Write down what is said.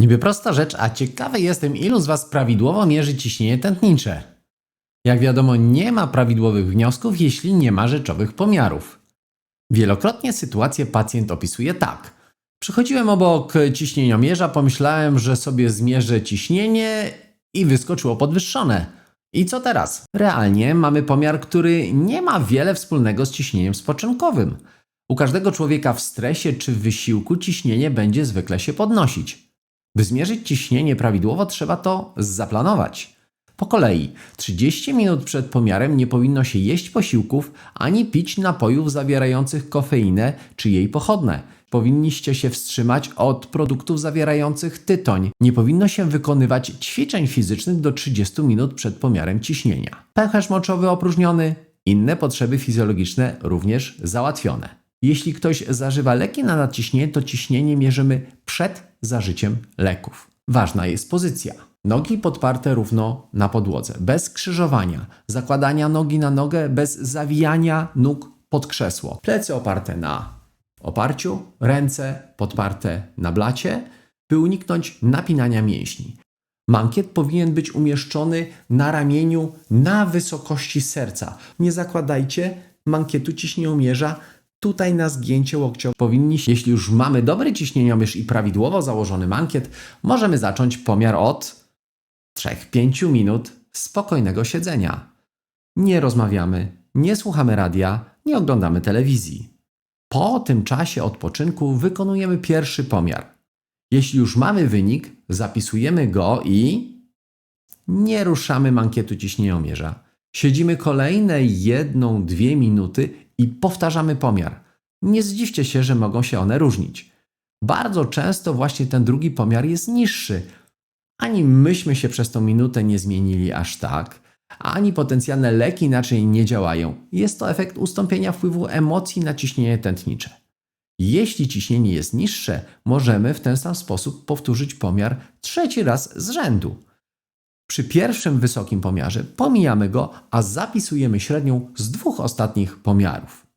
Niby prosta rzecz, a ciekawy jestem, ilu z Was prawidłowo mierzy ciśnienie tętnicze. Jak wiadomo, nie ma prawidłowych wniosków, jeśli nie ma rzeczowych pomiarów. Wielokrotnie sytuację pacjent opisuje tak. Przychodziłem obok ciśnieniomierza, pomyślałem, że sobie zmierzę ciśnienie i wyskoczyło podwyższone. I co teraz? Realnie mamy pomiar, który nie ma wiele wspólnego z ciśnieniem spoczynkowym. U każdego człowieka w stresie czy w wysiłku ciśnienie będzie zwykle się podnosić. By zmierzyć ciśnienie prawidłowo, trzeba to zaplanować. Po kolei, 30 minut przed pomiarem nie powinno się jeść posiłków ani pić napojów zawierających kofeinę czy jej pochodne. Powinniście się wstrzymać od produktów zawierających tytoń. Nie powinno się wykonywać ćwiczeń fizycznych do 30 minut przed pomiarem ciśnienia. Pęcherz moczowy opróżniony, inne potrzeby fizjologiczne również załatwione. Jeśli ktoś zażywa leki na nadciśnienie, to ciśnienie mierzymy przed zażyciem leków. Ważna jest pozycja. Nogi podparte równo na podłodze, bez krzyżowania, zakładania nogi na nogę, bez zawijania nóg pod krzesło. Plecy oparte na oparciu, ręce podparte na blacie, by uniknąć napinania mięśni. Mankiet powinien być umieszczony na ramieniu na wysokości serca. Nie zakładajcie mankietu ciśnieniomierza tutaj na zgięcie łokcia. Powinniście, jeśli już mamy dobry ciśnieniomierz i prawidłowo założony mankiet, możemy zacząć pomiar od 3-5 minut spokojnego siedzenia. Nie rozmawiamy, nie słuchamy radia, nie oglądamy telewizji. Po tym czasie odpoczynku wykonujemy pierwszy pomiar. Jeśli już mamy wynik, zapisujemy go i nie ruszamy mankietu ciśnieniomierza. Siedzimy kolejne jedną, dwie minuty i powtarzamy pomiar. Nie zdziwcie się, że mogą się one różnić. Bardzo często właśnie ten drugi pomiar jest niższy. Ani myśmy się przez tą minutę nie zmienili aż tak, ani potencjalne leki inaczej nie działają. Jest to efekt ustąpienia wpływu emocji na ciśnienie tętnicze. Jeśli ciśnienie jest niższe, możemy w ten sam sposób powtórzyć pomiar trzeci raz z rzędu. Przy pierwszym wysokim pomiarze pomijamy go, a zapisujemy średnią z dwóch ostatnich pomiarów.